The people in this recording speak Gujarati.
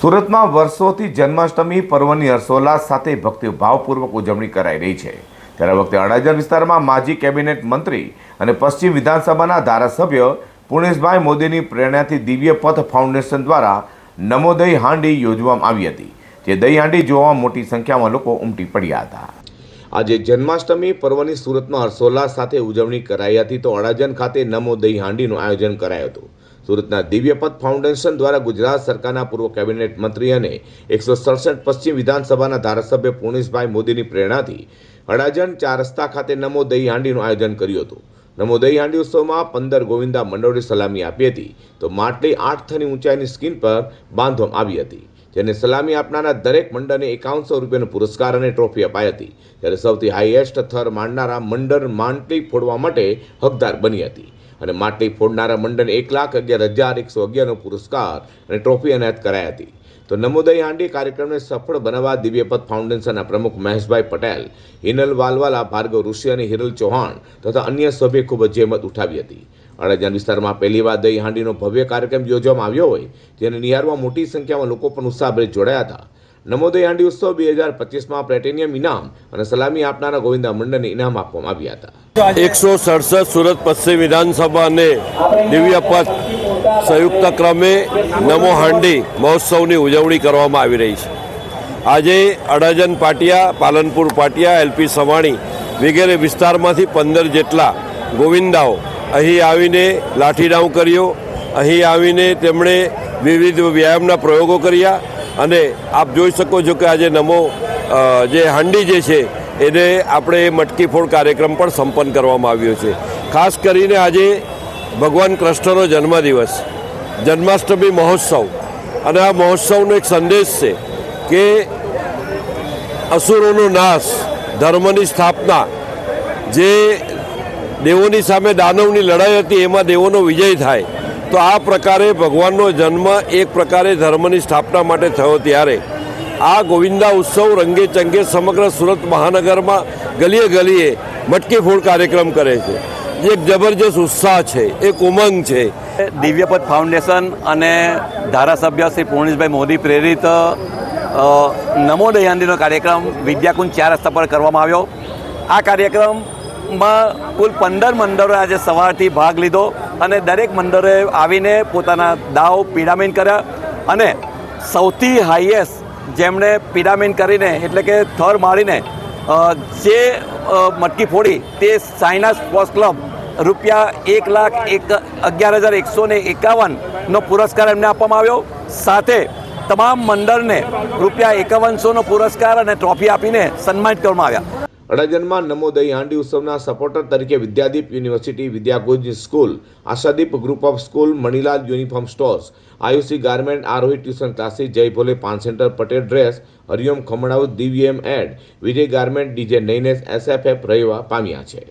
સુરતમાં વર્ષોથી જન્માષ્ટમી પર્વની હર્ષોલ્લાસ સાથે ભક્તિભાવપૂર્વક ઉજવણી કરાઈ રહી છે. ત્યારે વખતે અડાજણ વિસ્તારમાં માજી કેબિનેટ મંત્રી અને પશ્ચિમ વિધાનસભાના ધારાસભ્ય પુણેશભાઈ મોદીની પ્રેરણાથી દિવ્ય પથ ફાઉન્ડેશન દ્વારા નમોદય હાંડી યોજવામાં આવી હતી, જે દહીં હાંડી જોવા મોટી સંખ્યામાં લોકો ઉમટી પડ્યા હતા. આજે જન્માષ્ટમી પર્વની સુરતમાં હર્ષોલ્લાસ સાથે ઉજવણી કરાઈ હતી તો અડાજન ખાતે નમો દહીં હાંડીનું આયોજન કરાયું હતું. સુરતના દિવ્યપથ ફાઉન્ડેશન દ્વારા ગુજરાત સરકારના પૂર્વ કેબિનેટ મંત્રી અને એકસો સડસઠ પશ્ચિમ વિધાનસભાના ધારાસભ્ય પુણેશભાઈ મોદીની પ્રેરણાથી અડાજન ચાર રસ્તા ખાતે નમો દહીં હાંડીનું આયોજન કર્યું હતું. નમો દહીં હાંડી ઉત્સવમાં પંદર ગોવિંદા મંડળોની સલામી આપી હતી તો માટલી આઠ થની ઊંચાઈની સ્કીન પર બાંધવામાં આવી હતી. જેને સલામી આપનારા દરેક મંડળને એકાવનસો રૂપિયાનો પુરસ્કાર અને ટ્રોફી અપાઈ હતી. ત્યારે સૌથી હાઈએસ્ટ થર માંડનારા મંડળ માટલી ફોડવા માટે હકદાર બની હતી અને માટલી ફોડનારા મંડળને એક લાખ અગિયાર હજાર એકસો અગિયારનો પુરસ્કાર અને ટ્રોફી એનાયત કરાઈ હતી. તો નમોદય હાંડી કાર્યક્રમને સફળ બનાવવા દિવ્યપથ ફાઉન્ડેશનના પ્રમુખ મહેશભાઈ પટેલ હિનલ વાલવાલા, ભાર્ગવ ઋષિ અને હિરલ ચૌહાણ તથા અન્ય સભ્યે ખૂબ જ જહેમત ઉઠાવી હતી. અડાજણ વિસ્તારમાં પહેલીવાર દહીં હાંડીનો ભવ્ય કાર્યક્રમ યોજવામાં આવ્યો હોય, જેને નિહાળવા મોટી સંખ્યામાં લોકો પણ ઉત્સાહભેર જોડાયા હતા. નમોદય હાંડી ઉત્સવ બે હજાર પચીસમાં પ્લેટિનિયમ ઇનામ અને સલામી આપનારા ગોવિંદા મંડળને ઇનામ આપવામાં આવ્યા હતા. એકસો સડસઠ સુરત પશ્ચિમ વિધાનસભા અને દિવ્ય પથ સંયુક્ત ક્રમે નમો હાંડી મહોત્સવની ઉજવણી કરવામાં આવી રહી છે. આજે અડાજન પાટિયા, પાલનપુર પાટિયા એલપી સવાણી વગેરે વિસ્તારમાંથી પંદર જેટલા ગોવિંદાઓ અહીં આવીને લાઠીડાઉ કર્યો. અહીં આવીને તેમણે વિવિધ વ્યાયામના પ્રયોગો કર્યા અને આપ જોઈ શકો છો કે આજે નમો જે હાંડી જે છે, એને આપણે મટકી ફોડ કાર્યક્રમ પણ સંપન્ન કરવામાં આવ્યો છે. ખાસ કરીને આજે ભગવાન કૃષ્ણનો જન્મદિવસ, જન્માષ્ટમી મહોત્સવ. અને આ મહોત્સવનો એક સંદેશ છે કે અસુરોનો નાશ, ધર્મની સ્થાપના જે દેવોની સામે દાનવની લડાઈ હતી, એમાં દેવોનો વિજય થાય. તો આ પ્રકારે ભગવાનનો જન્મ એક પ્રકારે ધર્મની સ્થાપના માટે થયો ત્યારે. આ ગોવિંદા ઉત્સવ રંગે ચંગે સમગ્ર સુરત મહાનગરમાં ગલીએ ગલીએ મટકી ફોડ કાર્યક્રમ કરે છે. જે એક જબરજસ્ત ઉત્સાહ છે, એક ઉમંગ છે. દિવ્યપદ ફાઉન્ડેશન અને ધારાસભ્ય શ્રી પૂર્ણેશભાઈ મોદી પ્રેરિત નમો દયાંદીનો કાર્યક્રમ વિદ્યાકુંજ ચાર રસ્તા પર કરવામાં આવ્યો. આ કાર્યક્રમમાં કુલ પંદર મંડળોએ આજે સવારથી ભાગ લીધો અને દરેક મંડળોએ આવીને પોતાના દાવ પિરામિડ કર્યા અને સૌથી હાઈએસ્ટ જેમણે પિરામિડ કરીને, એટલે કે થર મારીને જે મટકી ફોડી તે સાયના સ્પોર્ટ્સ ક્લબ રૂપિયા એક લાખ એક, અગિયાર હજાર એકસો ને એકાવનનો પુરસ્કાર એમને આપવામાં આવ્યો. સાથે તમામ મંડળને રૂપિયા એકાવનસોનો પુરસ્કાર અને ટ્રોફી આપીને સન્માનિત કરવામાં આવ્યા. અડાજણમાં નમોદય હાંડી ઉત્સવના સપોર્ટર તરીકે Vidyadeep university Vidyakunj school, Ashadeep group of school Manilal uniform stores Ayushi garment Aarohi tuition classes Jay Bhole paan center, Patel dress Hariom ખમણાઉ Divyam ad, Vijay garment DJ Nainesh SFF રહેવા પામ્યા છે.